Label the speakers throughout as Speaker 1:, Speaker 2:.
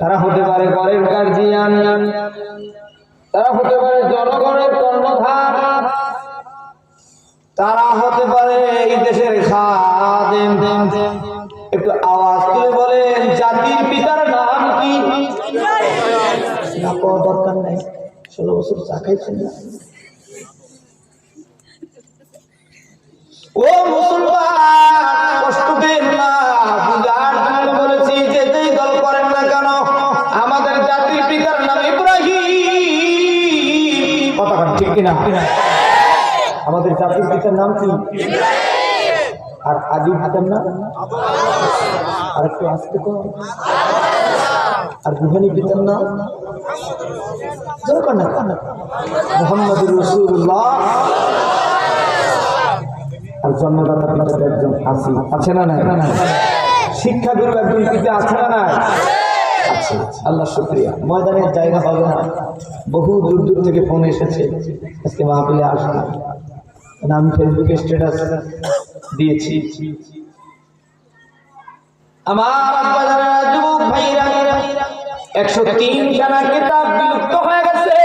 Speaker 1: তারা হতে পারে ঘরের গার্জিয়ান, তারা হতে পারে জনগণের কর্ণধার, তারা হতে পারে এই দেশের খাদেম। একটু আওয়াজ তুলে বলেন, জাতির পিতার নাম কি? দরকার নাই। ষোলো বছর চা খাইছেন না? ও মুসলমান! পিতার নাম ইব্রাহিম। কথা ঠিক কিনা? আমাদের জাতির পিতার নাম কি? আর আদি পিতার নাম? আর একটু আসতে কো। আর গুহানি পিতার নাম? দরকার না মোহাম্মদ রসুল্লাহ। আর জন্মদাতা পিতার একজন আসি আছে না না শিক্ষাগুরু একজন পিতা আছে না না আছে আল্লাহ শুক্রিয়া। ময়দানের জায়গা পাবে না। বহু দূর দূর থেকে ফোন এসেছে। আজকে মাহফিলে আসবে না আমি ফেসবুকে স্ট্যাটাস দিয়েছি। একশো তিন খানা কিতাব বিলুপ্ত হয়ে গেছে।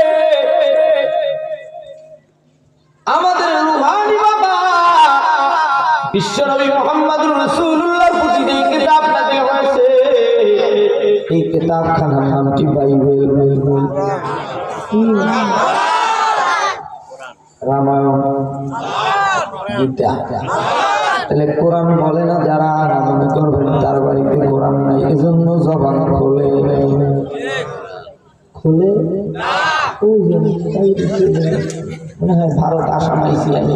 Speaker 1: আমাদের রুহানি বাবা বিশ্বনবী মোহাম্মদ রসুল্লাহর প্রতি যে কিতাব নাজিল হয়েছে এই কিতাব খানার নাম কি বাইবেল? রামায়ণ। গীতা। তাহলে কোরআন বলে না যারা মনে করবেন তার বাড়িতে কোরআন নাই এজন্য জবান খোলে খুলে। মনে হয় ভারত আসাম আইসি আমি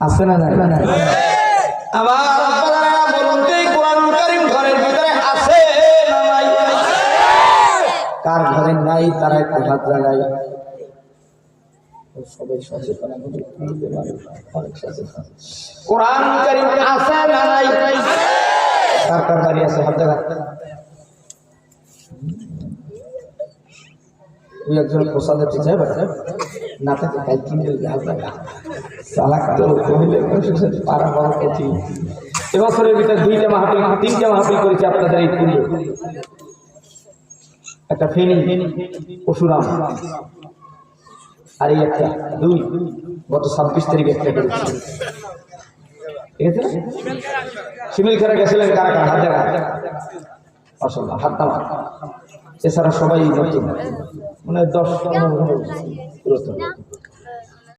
Speaker 1: আছে না না আমার কারীম ঘরের ভিতরে আছে না নাই? কার ঘরে নাই তারা একটু হাত জাগায় সবাই সচেতন এখন বুঝতে পারে, অনেক সচেতন। কোরআন কারীম আছে না নাই? কার কার বাড়ি আছে? হাত ওই একজন দিতে হবে না থাকে তাই কিনে সালাক তো পারা ভিতরে দুইটা মাহফিল তিনটা মাহফিল করেছি আপনাদের এই পুজো একটা ফেনি পশুরাম আর এই একটা, দুই, গত ছাব্বিশ তারিখে একটা করেছি। ঠিক আছে শিমিল খেলা গেছিলেন কারা কারা হাত দেখা অসম্ভব হাত নামা এছাড়া সবাই নতুন। মানে দশ